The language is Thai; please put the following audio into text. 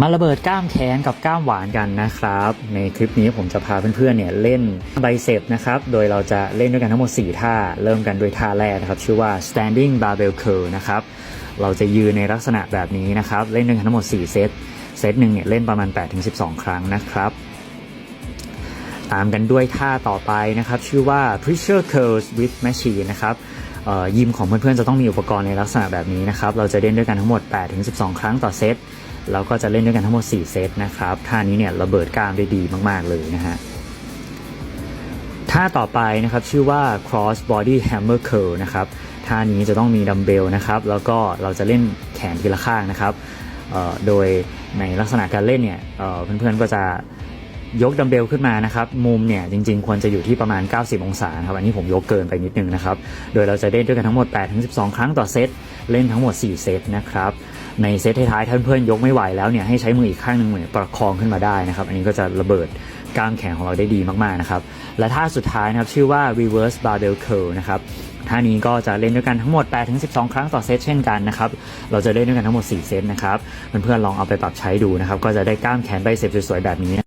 มาระเบิดกล้ามแขนกับกล้ามหวานกันนะครับ ในคลิปนี้ผมจะพาเพื่อนๆเนี่ยเล่นไบเซปนะครับ โดยเราจะเล่นด้วยกันทั้งหมด 4 ท่า เริ่มกันด้วยท่าแรกนะครับ ชื่อว่า standing barbell curl นะครับ เราจะยืนในลักษณะแบบนี้นะครับ เล่นด้วยกันทั้งหมด 4 เซต เซตหนึ่งเนี่ยเล่นประมาณ 8-12 ครั้งนะครับ ตามกันด้วยท่าต่อไปนะครับ ชื่อว่า pressure curls with machine นะครับยิมของเพื่อนๆจะต้องมีอุปกรณ์ในลักษณะแบบนี้นะครับ เราจะเล่นด้วยกันทั้งหมด 8-12 ครั้งต่อเซต เราก็จะเล่นด้วยกันทั้งหมด 4 เซตนะครับท่านี้เนี่ยระเบิดกล้ามได้ดีมาก ๆ เลยนะฮะท่าต่อไปนะครับชื่อว่า cross body hammer curl นะครับท่านี้จะต้องมีดัมเบลนะครับ แล้วก็เราจะเล่นแขนทีละข้างนะครับโดยในลักษณะการเล่นเนี่ยเเพื่อนๆก็จะ ยกดัมเบลขึ้นมานะครับมุมเนี่ยจริงๆ ควรจะอยู่ที่ประมาณ 90 องศาครับอันนี้ผมยกเกินไปนิดนึงนะครับโดยเราจะเล่นด้วยกันทั้งหมด8-12 ครั้งต่อเซตเล่นทั้งหมด 4 เซตนะครับในเซตท้ายๆถ้าเพื่อนยกไม่ไหวแล้วเนี่ยให้ใช้มืออีกข้างหนึ่งเหมือนประคองขึ้นมาได้นะครับอันนี้ก็จะระเบิดกล้ามแขนของเราได้ดีมากๆนะครับและท่าสุดท้ายนะครับชื่อว่า reverse barbell curl นะครับท่านี้ก็จะเล่นด้วยกันทั้งหมด8-12 ครั้งต่อเซตเช่นกันนะครับ เราจะเล่นด้วยกันทั้งหมด 4 เซตนะครับ เพื่อนๆลองเอาไปปรับใช้ดูนะครับ ก็จะได้กล้ามแขนไบเซปสวยๆแบบนี้